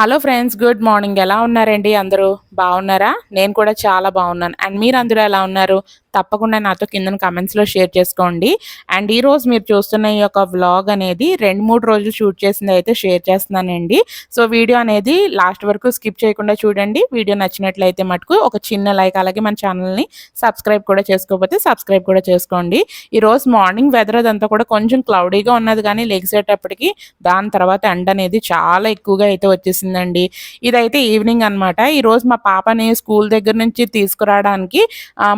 Hello friends good morning. ఎలా ఉన్నారండి అందరూ? బాగున్నారా? నేను కూడా చాలా బాగున్నాను. అండ్ మీరు అందరూ ఎలా ఉన్నారు? తప్పకుండా నాతో కింద కమెంట్స్లో షేర్ చేసుకోండి. అండ్ ఈరోజు మీరు చూస్తున్న ఈ యొక్క వ్లాగ్ అనేది రెండు మూడు రోజులు షూట్ చేసింది అయితే షేర్ చేస్తున్నానండి. సో వీడియో అనేది లాస్ట్ వరకు స్కిప్ చేయకుండా చూడండి. వీడియో నచ్చినట్లయితే మటుకు ఒక చిన్న లైక్ అలాగే మన ఛానల్ని సబ్స్క్రైబ్ కూడా చేసుకోకపోతే సబ్స్క్రైబ్ కూడా చేసుకోండి. ఈరోజు మార్నింగ్ వెదర్ అదంతా కూడా కొంచెం క్లౌడీగా ఉన్నది కానీ లెగ్సేటప్పటికి దాని తర్వాత ఎండ అనేది చాలా ఎక్కువగా అయితే వచ్చేసిందండి. ఇదైతే ఈవినింగ్ అనమాట ఈరోజు మా పాపని స్కూల్ దగ్గర నుంచి తీసుకురావడానికి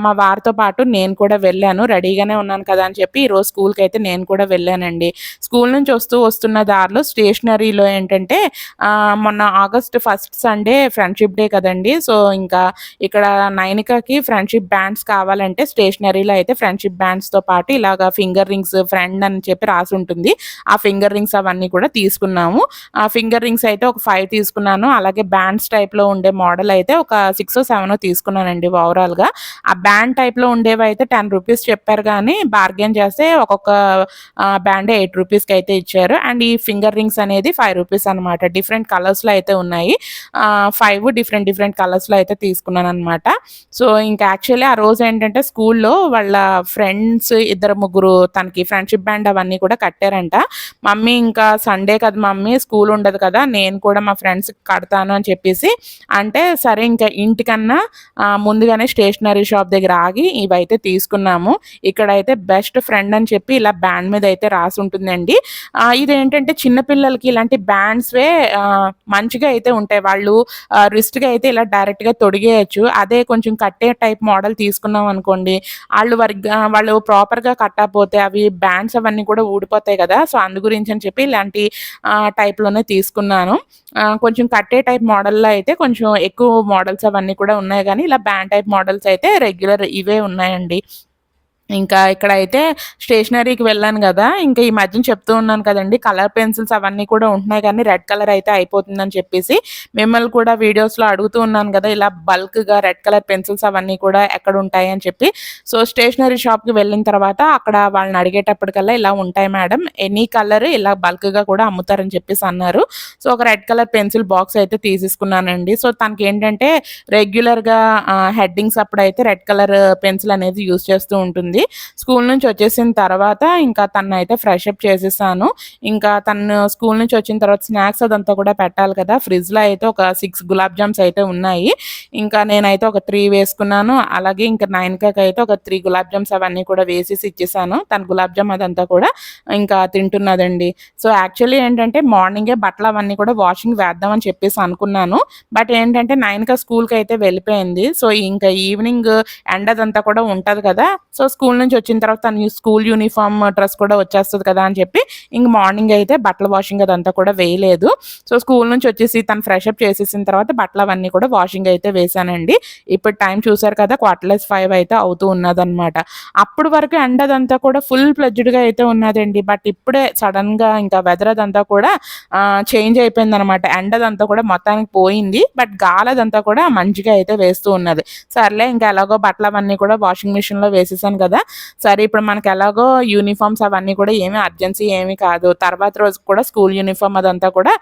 మా వారితో పాటు నేను కూడా వెళ్ళాను రెడీగానే ఉన్నాను కదా అని చెప్పి ఈరోజు స్కూల్కి అయితే నేను కూడా వెళ్ళానండి. స్కూల్ నుంచి వస్తూ వస్తున్న దారిలో స్టేషనరీలో ఏంటంటే మొన్న August first Sunday friendship day కదండి. సో ఇంకా ఇక్కడ నైనికకి ఫ్రెండ్షిప్ బ్యాండ్స్ కావాలంటే స్టేషనరీలో అయితే ఫ్రెండ్షిప్ బ్యాండ్స్తో పాటు ఇలాగా ఫింగర్ రింగ్స్ ఫ్రెండ్ అని చెప్పి రాసి ఉంటుంది. ఆ ఫింగర్ రింగ్స్ అవన్నీ కూడా తీసుకున్నాము. ఆ ఫింగర్ రింగ్స్ అయితే ఒక ఫైవ్ తీసుకున్నాను. అలాగే బ్యాండ్స్ టైప్లో ఉండే మోడల్ అయితే ఒక సిక్స్ సెవెన్ తీసుకున్నానండి ఓవరాల్గా. ఆ బ్యాండ్ టైప్లో ఉండేవి అయితే టెన్ రూపీస్ చెప్పారు కానీ బార్గెన్ చేస్తే ఒక్కొక్క బ్యాండ్ ఎయిట్ రూపీస్కి అయితే ఇచ్చారు. అండ్ ఈ ఫింగర్ రింగ్స్ అనేది ఫైవ్ రూపీస్ అనమాట డిఫరెంట్ కలర్స్లో అయితే ఉన్నాయి. ఫైవ్ డిఫరెంట్ డిఫరెంట్ కలర్స్లో అయితే తీసుకున్నాను అనమాట సో ఇంకా యాక్చువల్లీ ఆ రోజు ఏంటంటే స్కూల్లో వాళ్ళ ఫ్రెండ్స్ ఇద్దరు ముగ్గురు తనకి ఫ్రెండ్షిప్ బ్యాండ్ అవన్నీ కూడా కట్టారంట. మమ్మీ ఇంకా సండే కదా మమ్మీ స్కూల్ ఉండదు కదా నేను కూడా మా ఫ్రెండ్స్ కడతాను అని చెప్పేసి అంటే సరే ఇంకా ఇంటికన్నా ముందుగానే స్టేషనరీ షాప్ దగ్గర ఆగి ఇవైతే తీసుకున్నాము. ఇక్కడైతే బెస్ట్ ఫ్రెండ్ అని చెప్పి ఇలా బ్యాండ్ మీద అయితే రాసి ఉంటుందండి ఇదేంటంటే చిన్నపిల్లలకి ఇలాంటి బ్యాండ్స్వే మంచిగా అయితే ఉంటాయి. వాళ్ళు రిస్ట్గా అయితే ఇలా డైరెక్ట్గా తొడిగేయచ్చు. అదే కొంచెం కట్టే టైప్ మోడల్ తీసుకున్నాం అనుకోండి వాళ్ళు వరి వాళ్ళు ప్రాపర్గా కట్టకపోతే అవి బ్యాండ్స్ అవన్నీ కూడా ఊడిపోతాయి కదా. సో అందు గురించి అని చెప్పి ఇలాంటి టైప్లోనే తీసుకున్నాను. కొంచెం కట్టే టైప్ మోడల్లో అయితే కొంచెం ఎక్కువ మోడల్స్ అవన్నీ కూడా ఉన్నాయి. కానీ ఇలా బ్యాండ్ టైప్ మోడల్స్ అయితే రెగ్యులర్ ఇవే ఉన్నాయి ఉన్నాయండి ఇంకా ఇక్కడైతే స్టేషనరీకి వెళ్ళాను కదా ఇంకా ఈ మధ్యన చెప్తూ ఉన్నాను కదండి కలర్ పెన్సిల్స్ అవన్నీ కూడా ఉంటున్నాయి కానీ రెడ్ కలర్ అయితే అయిపోతుందని చెప్పేసి మిమ్మల్ని కూడా వీడియోస్లో అడుగుతూ ఉన్నాను కదా ఇలా బల్క్గా రెడ్ కలర్ పెన్సిల్స్ అవన్నీ కూడా ఎక్కడ ఉంటాయి అని చెప్పి. సో స్టేషనరీ షాప్కి వెళ్ళిన తర్వాత అక్కడ వాళ్ళని అడిగేటప్పటికల్లా ఇలా ఉంటాయి మేడం ఎనీ కలర్ ఇలా బల్క్గా కూడా అమ్ముతారని చెప్పేసి అన్నారు. సో ఒక రెడ్ కలర్ పెన్సిల్ బాక్స్ అయితే తీసేసుకున్నానండి. సో తనకి ఏంటంటే రెగ్యులర్గా హెడ్డింగ్స్ అప్పుడైతే రెడ్ కలర్ పెన్సిల్ అనేది యూజ్ చేస్తూ ఉంటుంది. స్కూల్ నుంచి వచ్చేసిన తర్వాత ఇంకా తను అయితే ఫ్రెష్ అప్ చేసేసాను. ఇంకా తను స్కూల్ నుంచి వచ్చిన తర్వాత స్నాక్స్ అదంతా కూడా పెట్టాలి కదా. ఫ్రిడ్జ్లో అయితే ఒక సిక్స్ గులాబ్ జామ్స్ అయితే ఉన్నాయి. ఇంకా నేనైతే ఒక త్రీ వేసుకున్నాను. అలాగే ఇంకా నైన్ అయితే ఒక త్రీ గులాబ్ జామ్స్ అవన్నీ కూడా వేసేసి ఇచ్చేసాను. తన గులాబ్ జామ్ అదంతా కూడా ఇంకా తింటున్నదండి. సో యాక్చువల్లీ ఏంటంటే మార్నింగే బట్టలు అవన్నీ కూడా వాషింగ్ వేద్దామని చెప్పేసి అనుకున్నాను. బట్ ఏంటంటే నైన్కా స్కూల్కి అయితే వెళ్ళిపోయింది. సో ఇంకా ఈవినింగ్ ఎండ్ అదంతా కూడా ఉంటుంది కదా. సో స్కూల్ స్కూల్ నుంచి వచ్చిన తర్వాత తను స్కూల్ యూనిఫామ్ డ్రెస్ కూడా వచ్చేస్తుంది కదా అని చెప్పి ఇంక మార్నింగ్ అయితే బట్టల వాషింగ్ అదంతా కూడా వేయలేదు. సో స్కూల్ నుంచి వచ్చేసి తను ఫ్రెష్ అప్ చేసేసిన తర్వాత బట్టలు అవన్నీ కూడా వాషింగ్ అయితే వేశానండి. ఇప్పుడు టైం చూసారు కదా క్వార్టర్లెస్ ఫైవ్ అయితే అవుతూ ఉన్నదనమాట అప్పుడు వరకు ఎండ అదంతా కూడా ఫుల్ ప్లెజ్డ్గా అయితే ఉన్నదండి. బట్ ఇప్పుడే సడన్గా ఇంకా వెదర్ అదంతా కూడా చేంజ్ అయిపోయింది అనమాట ఎండదంతా కూడా మొత్తానికి పోయింది. బట్ గాలదంతా కూడా మంచిగా అయితే వేస్తూ ఉన్నది. సర్లే ఇంకా ఎలాగో బట్టలు అవన్నీ కూడా వాషింగ్ మిషన్లో వేసేసాను కదా సరే ఇప్పుడు మనకి ఎలాగో యూనిఫామ్స్ అవన్నీ కూడా ఏమీ అర్జెన్సీ ఏమీ కాదు. తర్వాత రోజు కూడా స్కూల్ యూనిఫామ్ అదంతా కూడా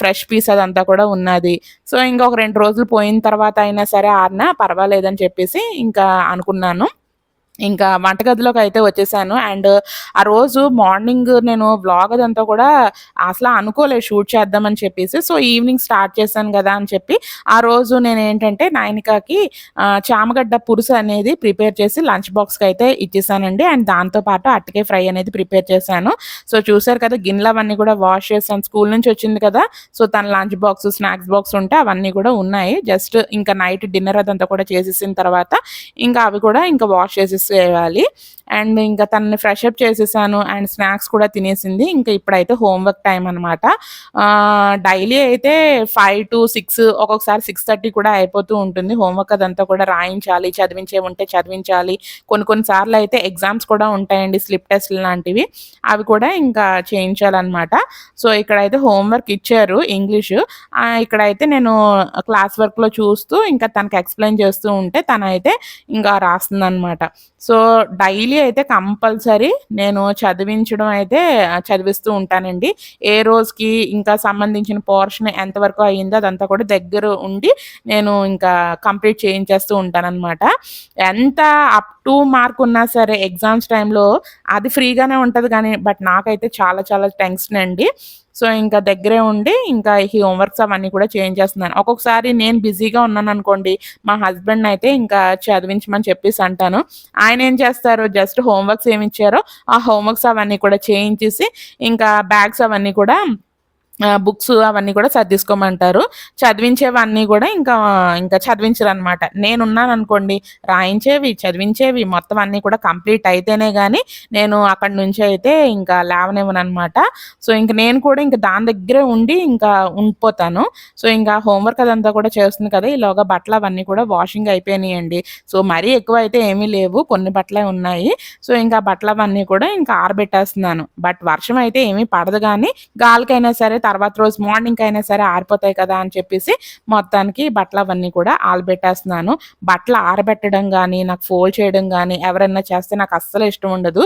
ఫ్రెష్ పీస్ అదంతా కూడా ఉన్నది. సో ఇంకొక రెండు రోజులు పోయిన తర్వాత అయినా సరే ఆరినా పర్వాలేదని చెప్పేసి ఇంకా అనుకున్నాను. ఇంకా వంటగదిలోకి అయితే వచ్చేసాను. అండ్ ఆ రోజు మార్నింగ్ నేను వ్లాగ్ అదంతా కూడా అసలు అనుకోలేదు షూట్ చేద్దామని చెప్పేసి. సో ఈవినింగ్ స్టార్ట్ చేశాను కదా అని చెప్పి ఆ రోజు నేను ఏంటంటే నైనికాకి చామగడ్డ పురుసు అనేది ప్రిపేర్ చేసి లంచ్ బాక్స్కి అయితే ఇచ్చేసానండి. అండ్ దాంతోపాటు అట్టకే ఫ్రై అనేది ప్రిపేర్ చేశాను. సో చూసారు కదా గిన్నెలు అవన్నీ కూడా వాష్ చేశాను. స్కూల్ నుంచి వచ్చింది కదా. సో తన లంచ్ బాక్స్ స్నాక్స్ బాక్స్ ఉంటే అవన్నీ కూడా ఉన్నాయి. జస్ట్ ఇంకా నైట్ డిన్నర్ అదంతా కూడా చేసేసిన తర్వాత ఇంకా అవి కూడా ఇంకా వాష్ చేసేసి చేయాలి. అండ్ ఇంకా తనని ఫ్రెష్ అప్ చేసేసాను అండ్ స్నాక్స్ కూడా తినేసింది. ఇంకా ఇప్పుడైతే హోంవర్క్ టైం అనమాట డైలీ అయితే ఫైవ్ టు సిక్స్ ఒక్కొక్కసారి సిక్స్ థర్టీ కూడా అయిపోతూ ఉంటుంది. హోంవర్క్ అదంతా కూడా రాయించాలి చదివించే ఉంటే చదివించాలి. కొన్ని కొన్నిసార్లు అయితే ఎగ్జామ్స్ కూడా ఉంటాయండి స్లిప్ టెస్ట్ లాంటివి. అవి కూడా ఇంకా చేయించాలన్నమాట. సో ఇక్కడైతే హోంవర్క్ ఇచ్చారు ఇంగ్లీషు. ఇక్కడైతే నేను క్లాస్ వర్క్లో చూస్తూ ఇంకా తనకి ఎక్స్ప్లెయిన్ చేస్తూ ఉంటే తనైతే ఇంకా రాస్తుంది అనమాట సో డైలీ అయితే కంపల్సరీ నేను చదివించడం అయితే చదివిస్తూ ఉంటానండి. ఏ రోజుకి ఇంకా సంబంధించిన పోర్షన్ ఎంతవరకు అయ్యిందో అదంతా కూడా దగ్గర ఉండి నేను ఇంకా కంప్లీట్ చేయించేస్తూ ఉంటానన్నమాట. ఎంత అప్ టూ మార్క్ ఉన్నా సరే ఎగ్జామ్స్ టైంలో అది ఫ్రీగానే ఉంటుంది కానీ బట్ నాకైతే చాలా చాలా టెన్షన్ అండి. సో ఇంకా దగ్గరే ఉండి ఇంకా ఈ హోంవర్క్స్ అవన్నీ కూడా చేంజ్ చేస్తున్నాను. ఒక్కొక్కసారి నేను బిజీగా ఉన్నాను అనుకోండి మా హస్బెండ్ అయితే ఇంకా చదివించమని చెప్పేసి అంటాను. ఆయన ఏం చేస్తారు? జస్ట్ హోంవర్క్స్ ఏమి ఇచ్చారో ఆ హోంవర్క్స్ అవన్నీ కూడా చేయించేసి ఇంకా బ్యాగ్స్ అవన్నీ కూడా బుక్స్ అవన్నీ కూడా చదివించుకోమంటారు చదివించేవన్నీ కూడా ఇంకా ఇంకా చదివించరు అనమాట నేనున్నాను అనుకోండి రాయించేవి చదివించేవి మొత్తం అన్నీ కూడా కంప్లీట్ అయితేనే కానీ నేను అక్కడి నుంచి అయితే ఇంకా లేవనివ్వను అనమాట సో ఇంక నేను కూడా ఇంకా దాని దగ్గరే ఉండి ఇంకా ఉండిపోతాను. సో ఇంకా హోంవర్క్ అదంతా కూడా చేస్తుంది కదా ఈలోగా బట్టలు అవన్నీ కూడా వాషింగ్ అయిపోయినాయండి. సో మరీ ఎక్కువ అయితే ఏమీ లేవు కొన్ని బట్టలే ఉన్నాయి. సో ఇంకా బట్టలు అవన్నీ కూడా ఇంకా ఆరబెట్టేస్తున్నాను. బట్ వర్షం అయితే ఏమీ పడదు కానీ గాలికైనా సరే తర్వాత రోజు మార్నింగ్ అయినా సరే ఆరిపోతాయి కదా అని చెప్పేసి మొత్తానికి బట్టలు అవన్నీ కూడా ఆరబెట్టేస్తున్నాను. బట్టలు ఆరబెట్టడం కానీ నాకు ఫోల్డ్ చేయడం కానీ ఎవరైనా చేస్తే నాకు అస్సలు ఇష్టం ఉండదు.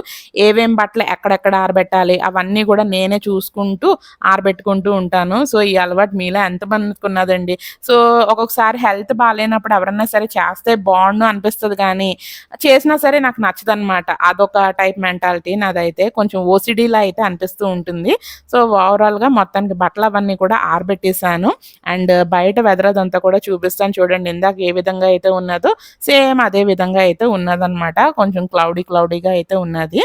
ఏవేం బట్టలు ఎక్కడెక్కడ ఆరబెట్టాలి అవన్నీ కూడా నేనే చూసుకుంటూ ఆరబెట్టుకుంటూ ఉంటాను. సో ఈ అలవాటు మీలో ఎంతమందికి ఉన్నదండి సో ఒక్కొక్కసారి హెల్త్ బాగాలేనప్పుడు ఎవరన్నా సరే చేస్తే బాగుండు అనిపిస్తుంది కానీ చేసినా సరే నాకు నచ్చదు అనమాట అదొక టైప్ మెంటాలిటీ నాదైతే. కొంచెం ఓసిడీలా అయితే అనిపిస్తూ ఉంటుంది. సో ఓవరాల్గా మొత్తం దానికి బట్టలు అవన్నీ కూడా ఆరబెట్టేశాను. అండ్ బయట వెదర్ అదంతా కూడా చూపిస్తాను చూడండి ఇందాక ఏ విధంగా అయితే ఉన్నదో సేమ్ అదే విధంగా అయితే ఉన్నదనమాట కొంచెం క్లౌడీ క్లౌడీగా అయితే ఉన్నది.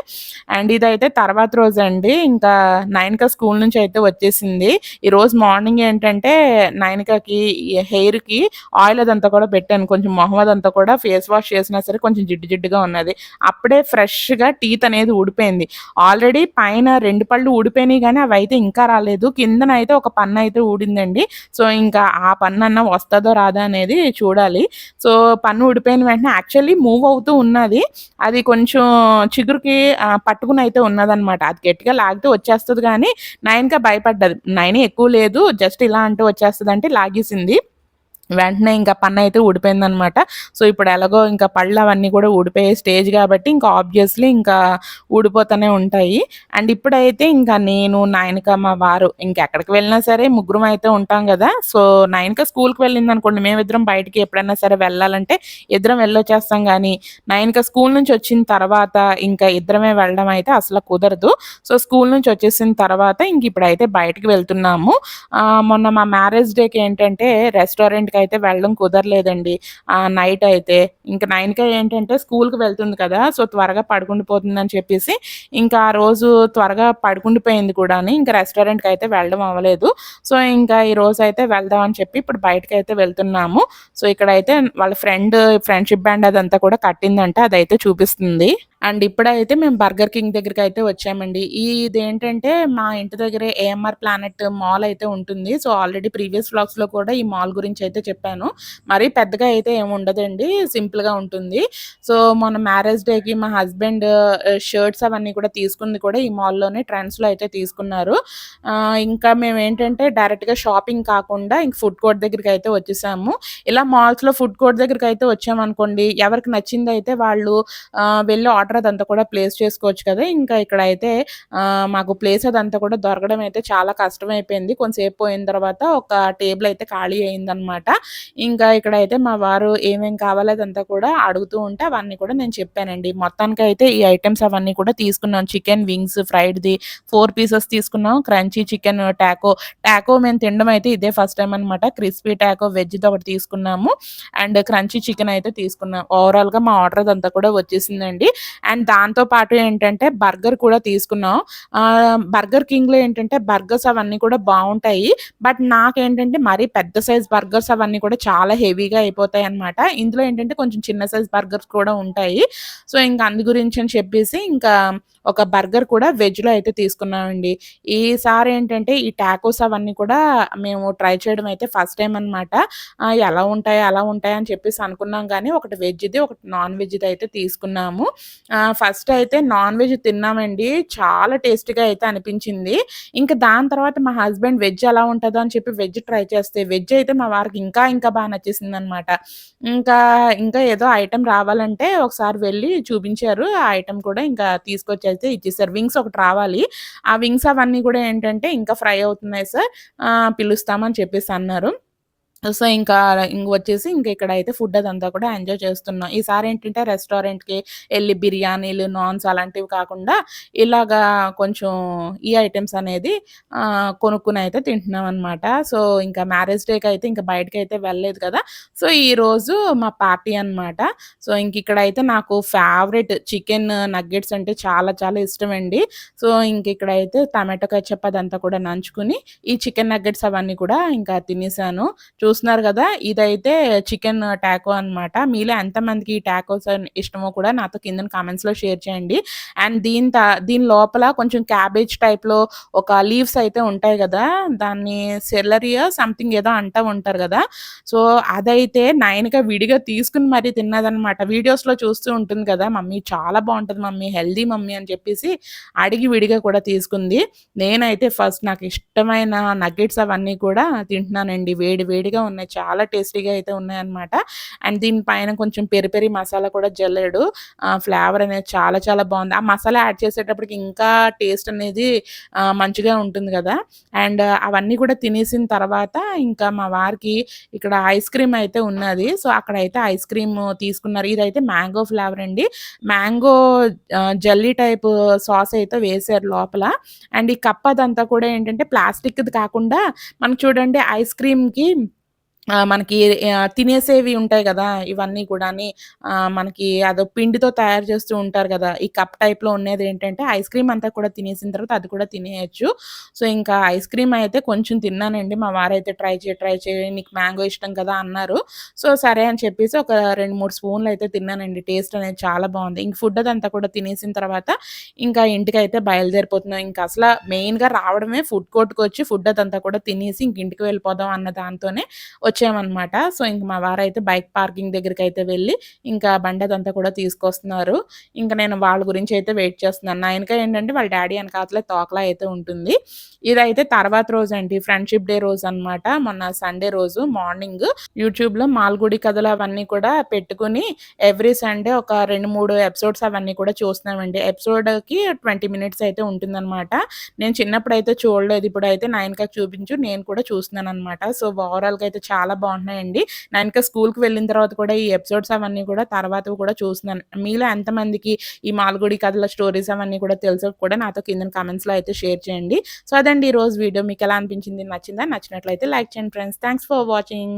అండ్ ఇదైతే తర్వాత రోజు అండి ఇంకా నైన్క స్కూల్ నుంచి అయితే వచ్చేసింది. ఈరోజు మార్నింగ్ ఏంటంటే నైన్కకి హెయిర్కి ఆయిల్ అదంతా కూడా పెట్టాను. కొంచెం మొహం అదంతా కూడా ఫేస్ వాష్ చేసినా సరే కొంచెం జిడ్డు జిడ్డుగా ఉన్నది. అప్పుడే ఫ్రెష్గా టీత్ అనేది ఊడిపోయింది. ఆల్రెడీ పైన రెండు పళ్ళు ఊడిపోయినాయి కానీ అవి అయితే ఇంకా రాలేదు. కింద కిందన అయితే ఒక పన్ను అయితే ఊడిందండి. సో ఇంకా ఆ పన్ను అన్న వస్తుందో రాదా అనేది చూడాలి. సో పన్ను ఊడిపోయిన వెంటనే యాక్చువల్లీ మూవ్ అవుతూ ఉన్నది. అది కొంచెం చిగురుకి పట్టుకుని అయితే ఉన్నదనమాట అది గట్టిగా లాగితే వచ్చేస్తుంది కానీ నైన్గా భయపడ్డది. నైన్ ఎక్కువ లేదు. జస్ట్ ఇలా అంటే వచ్చేస్తుంది అంటే లాగేసింది. వెంటనే ఇంకా పన్ను అయితే ఊడిపోయిందనమాట. సో ఇప్పుడు ఎలాగో ఇంకా పళ్ళు అవన్నీ కూడా ఊడిపోయే స్టేజ్ కాబట్టి ఇంకా ఆబ్వియస్లీ ఇంకా ఊడిపోతూనే ఉంటాయి. అండ్ ఇప్పుడైతే ఇంకా నేను నాయనక మా వారు ఇంకెక్కడికి వెళ్ళినా సరే ముగ్గురం అయితే ఉంటాం కదా. సో నైన్క స్కూల్కి వెళ్ళింది అనుకోండి మేమిద్దరం బయటికి ఎప్పుడైనా సరే వెళ్ళాలంటే ఇద్దరం వెళ్ళొచ్చేస్తాం. కానీ నైన్క స్కూల్ నుంచి వచ్చిన తర్వాత ఇంకా ఇద్దరమే వెళ్ళడం అయితే అసలు కుదరదు. సో స్కూల్ నుంచి వచ్చేసిన తర్వాత ఇంక ఇప్పుడైతే బయటికి వెళ్తున్నాము. మొన్న మా మ్యారేజ్ డేకి ఏంటంటే రెస్టారెంట్కి అయితే వెళ్ళడం కుదరలేదండి. నైట్ అయితే ఇంకా నైన్కే ఏంటంటే స్కూల్కి వెళ్తుంది కదా సో త్వరగా పడుకుండిపోతుందని చెప్పేసి ఇంకా ఆ రోజు త్వరగా పడుకుండిపోయింది కూడా ఇంకా రెస్టారెంట్కి అయితే వెళ్ళడం అవ్వలేదు. సో ఇంకా ఈ రోజు అయితే వెళ్దాం అని చెప్పి ఇప్పుడు బయటకు అయితే వెళ్తున్నాము. సో ఇక్కడైతే వాళ్ళ ఫ్రెండ్ ఫ్రెండ్షిప్ బ్యాండ్ అదంతా కూడా కట్టిందంటే అదైతే చూపిస్తుంది. అండ్ ఇప్పుడైతే మేము బర్గర్ కింగ్ దగ్గరికి అయితే వచ్చామండి. ఇది ఏంటంటే మా ఇంటి దగ్గరే ఏఎంఆర్ ప్లానెట్ మాల్ అయితే ఉంటుంది. సో ఆల్రెడీ ప్రీవియస్ వ్లాగ్స్లో కూడా ఈ మాల్ గురించి అయితే చెప్పాను. మరి పెద్దగా అయితే ఏమి ఉండదండి. సింపుల్గా ఉంటుంది. సో మన మ్యారేజ్ డేకి మా హస్బెండ్ షర్ట్స్ uh, అవన్నీ కూడా తీసుకుంది కూడా ఈ మాల్లోనే ట్రెండ్స్లో అయితే తీసుకున్నారు. ఇంకా మేము ఏంటంటే డైరెక్ట్గా షాపింగ్ కాకుండా ఇంక ఫుడ్ కోర్ట్ దగ్గరికి అయితే వచ్చేసాము. ఇలా మాల్స్లో ఫుడ్ కోర్ట్ దగ్గరికి అయితే వచ్చామనుకోండి ఎవరికి నచ్చింది అయితే వాళ్ళు వెళ్ళి ఆర్డర్ వాటర్ అదంతా కూడా ప్లేస్ చేసుకోవచ్చు కదా. ఇంకా ఇక్కడ అయితే మాకు ప్లేస్ అదంతా కూడా దొరకడం అయితే చాలా కష్టం అయిపోయింది కొంతసేపు పోయిన తర్వాత ఒక టేబుల్ అయితే ఖాళీ అయిందనమాట ఇంకా ఇక్కడ అయితే మా వారు ఏమేం కావాలో అదంతా కూడా అడుగుతూ ఉంటే అవన్నీ కూడా నేను చెప్పానండి. మొత్తానికి అయితే ఈ ఐటమ్స్ అవన్నీ కూడా తీసుకున్నాం. చికెన్ వింగ్స్ ఫ్రైడ్ది ఫోర్ పీసెస్ తీసుకున్నాం. Crunchy chicken taco. టాకో మేము తినడం అయితే ఇదే ఫస్ట్ టైం అనమాట క్రిస్పీ టాకో వెజ్ది ఒకటి తీసుకున్నాము. అండ్ క్రంచీ చికెన్ అయితే తీసుకున్నాం. ఓవరాల్గా మా ఆర్డర్ అంతా కూడా వచ్చేసిందండి. అండ్ దాంతో పాటు ఏంటంటే బర్గర్ కూడా తీసుకున్నాం. బర్గర్ కింగ్లో ఏంటంటే బర్గర్స్ అవన్నీ కూడా బాగుంటాయి. బట్ నాకేంటంటే మరీ పెద్ద సైజ్ బర్గర్స్ అవన్నీ కూడా చాలా హెవీగా అయిపోతాయి అనమాట ఇందులో ఏంటంటే కొంచెం చిన్న సైజ్ బర్గర్స్ కూడా ఉంటాయి. సో ఇంకా అందు గురించి అని చెప్పేసి ఇంకా ఒక బర్గర్ కూడా వెజ్‌లో అయితే తీసుకున్నామండి. ఈసారి ఏంటంటే ఈ టాకోస్ అవన్నీ కూడా మేము ట్రై చేయడం అయితే ఫస్ట్ టైం అనమాట. ఎలా ఉంటాయి, అలా ఉంటాయి అని చెప్పేసి అనుకున్నాం కానీ ఒకటి వెజ్‌ది, ఒకటి నాన్ వెజ్‌ది అయితే తీసుకున్నాము. ఫస్ట్ అయితే నాన్ వెజ్ తిన్నామండి. చాలా టేస్టీగా అయితే అనిపించింది. ఇంకా దాని తర్వాత మా హస్బెండ్ వెజ్ ఎలా ఉంటుందో అని చెప్పి వెజ్ ట్రై చేస్తే వెజ్ అయితే మా వారికి ఇంకా ఇంకా బాగా నచ్చేసింది అనమాట ఇంకా ఇంకా ఏదో ఐటెం రావాలంటే ఒకసారి వెళ్ళి చూపించారు. ఆ ఐటెం కూడా ఇంకా అయితే ఇచ్చేసారు. వింగ్స్ ఒకటి రావాలి. ఆ వింగ్స్ అవన్నీ కూడా ఏంటంటే ఇంకా ఫ్రై అవుతున్నాయి సార్ పిలుస్తామని చెప్పేసి అన్నారు. సో, ఇంకా ఇంక వచ్చేసి ఇంక ఇక్కడైతే ఫుడ్ అదంతా కూడా ఎంజాయ్ చేస్తున్నాం. ఈసారి ఏంటంటే రెస్టారెంట్‌కి వెళ్ళి బిర్యానీలు, నాన్స్ అలాంటివి కాకుండా ఇలాగా కొంచెం ఈ ఐటమ్స్ అనేది కొనుక్కుని అయితే తింటున్నాం అనమాట సో, ఇంకా మ్యారేజ్ డేకి అయితే ఇంకా బయటకి అయితే వెళ్ళలేదు కదా! సో, ఈరోజు మా పార్టీ అనమాట. సో, ఇంక ఇక్కడైతే నాకు ఫేవరెట్ చికెన్ నగ్గెట్స్ అంటే చాలా చాలా ఇష్టం అండి సో, ఇంక ఇక్కడైతే టమాటో కెచప్ అదంతా కూడా నంచుకుని ఈ చికెన్ నగ్గెట్స్ అవన్నీ కూడా ఇంకా తినేసాను. చూ చూస్తున్నారు కదా! ఇదైతే చికెన్ టాకో అనమాట. మీలో ఎంతమందికి ఈ టాకోస్ ఇష్టమో కూడా నాతో కిందన కామెంట్స్‌లో షేర్ చేయండి. అండ్ దీని దీని లోపల కొంచెం క్యాబేజ్ టైప్‌లో ఒక లీవ్స్ అయితే ఉంటాయి కదా దాన్ని సెల్లరియా సంథింగ్ ఏదో అంటూ ఉంటారు కదా సో, అదైతే నైన్గా విడిగా తీసుకుని మరీ తిన్నదనమాట. వీడియోస్‌లో చూస్తూ ఉంటుంది కదా! మమ్మీ చాలా బాగుంటుంది మమ్మీ, హెల్దీ మమ్మీ అని చెప్పేసి అడిగి విడిగా కూడా తీసుకుంది. నేనైతే ఫస్ట్ నాకు ఇష్టమైన నగ్గెట్స్ అవన్నీ కూడా తింటున్నానండి. వేడి వేడిగా ఉన్నాయి. చాలా టేస్టీగా అయితే ఉన్నాయన్నమాట. అండ్ దీనిపైన కొంచెం పెరి పెరి మసాలా కూడా జల్లాడు. ఫ్లేవర్ అనేది చాలా చాలా బాగుంది ఆ మసాలా యాడ్ చేసేటప్పటికి ఇంకా టేస్ట్ అనేది మంచిగా ఉంటుంది కదా! అండ్ అవన్నీ కూడా తినేసిన తర్వాత ఇంకా మా వారికి ఇక్కడ ఐస్ క్రీమ్ అయితే ఉన్నది. సో, అక్కడైతే ఐస్ క్రీమ్ తీసుకున్నారు. ఇదైతే మ్యాంగో ఫ్లేవర్ అండి. మ్యాంగో జల్లీ టైప్ సాస్ అయితే వేశారు లోపల. అండ్ ఈ కప్ అదంతా కూడా ఏంటంటే ప్లాస్టిక్‌ది కాకుండా మనకు చూడండి ఐస్ క్రీమ్‌కి మనకి తినేసేవి ఉంటాయి కదా ఇవన్నీ కూడాని మనకి అదో పిండితో తయారు చేస్తూ ఉంటారు కదా ఈ కప్ టైప్‌లో ఉన్నదేంటంటే ఐస్ క్రీమ్ అంతా కూడా తినేసిన తర్వాత అది కూడా తినేయొచ్చు. సో, ఇంకా ఐస్ క్రీమ్ అయితే కొంచెం తిన్నానండి. మా వారైతే ట్రై చేయి, ట్రై చేయి నీకు మ్యాంగో ఇష్టం కదా! అన్నారు. సో, సరే అని చెప్పేసి ఒక 2, 3 స్పూన్లు అయితే తిన్నానండి. టేస్ట్ అనేది చాలా బాగుంది ఇంక ఫుడ్ అదంతా కూడా తినేసిన తర్వాత ఇంకా ఇంటికైతే బయలుదేరిపోతున్నాం. ఇంకా అసలు మెయిన్‌గా రావడమే ఫుడ్ కోర్ట్‌కొచ్చి ఫుడ్ అదంతా కూడా తినేసి ఇంక ఇంటికి వెళ్ళిపోదాం అన్న దాంతోనే వచ్చామన్నమాట సో, ఇంక మా వారైతే బైక్ పార్కింగ్ దగ్గరికి అయితే వెళ్ళి, ఇంకా బండి అదంతా కూడా తీసుకొస్తున్నారు. ఇంకా నేను వాళ్ళ గురించి అయితే వెయిట్ చేస్తున్నాను. నా ఏంటంటే వాళ్ళ డాడీ వెనకాతలే తోకలా అయితే ఉంటుంది. ఇదైతే తర్వాత రోజండి. ఫ్రెండ్‌షిప్ డే రోజు అనమాట మొన్న సండే రోజు మార్నింగ్ యూట్యూబ్‌లో మాల్గుడి కథలు అవన్నీ కూడా పెట్టుకుని ఎవ్రీ సండే ఒక 2, 3 ఎపిసోడ్స్ అవన్నీ కూడా చూస్తున్నామండి. ఎపిసోడ్‌కి 20 మినిట్స్ అయితే ఉంటుందన్నమాట నేను చిన్నప్పుడు అయితే చూడలేదు. ఇప్పుడు అయితే నయనకకి చూపించు నేను కూడా చూస్తున్నాను అనమాట సో, ఓవరాల్‌గా అయితే చాలా చాలా బాగుంటున్నాయండి నేను ఇంకా స్కూల్‌కి వెళ్ళిన తర్వాత కూడా ఈ ఎపిసోడ్స్ అవన్నీ కూడా తర్వాత కూడా చూస్తున్నాను. మీలో ఎంతమందికి ఈ మాల్గుడి కథల స్టోరీస్ అవన్నీ కూడా తెలుసు కూడా నాతో కింద కామెంట్స్‌లో అయితే షేర్ చేయండి. సో, అదండి ఈరోజు వీడియో. మీకు ఎలా అనిపించింది? నచ్చిందా? నచ్చినట్లయితే లైక్ చేయండి ఫ్రెండ్స్. Thanks for watching.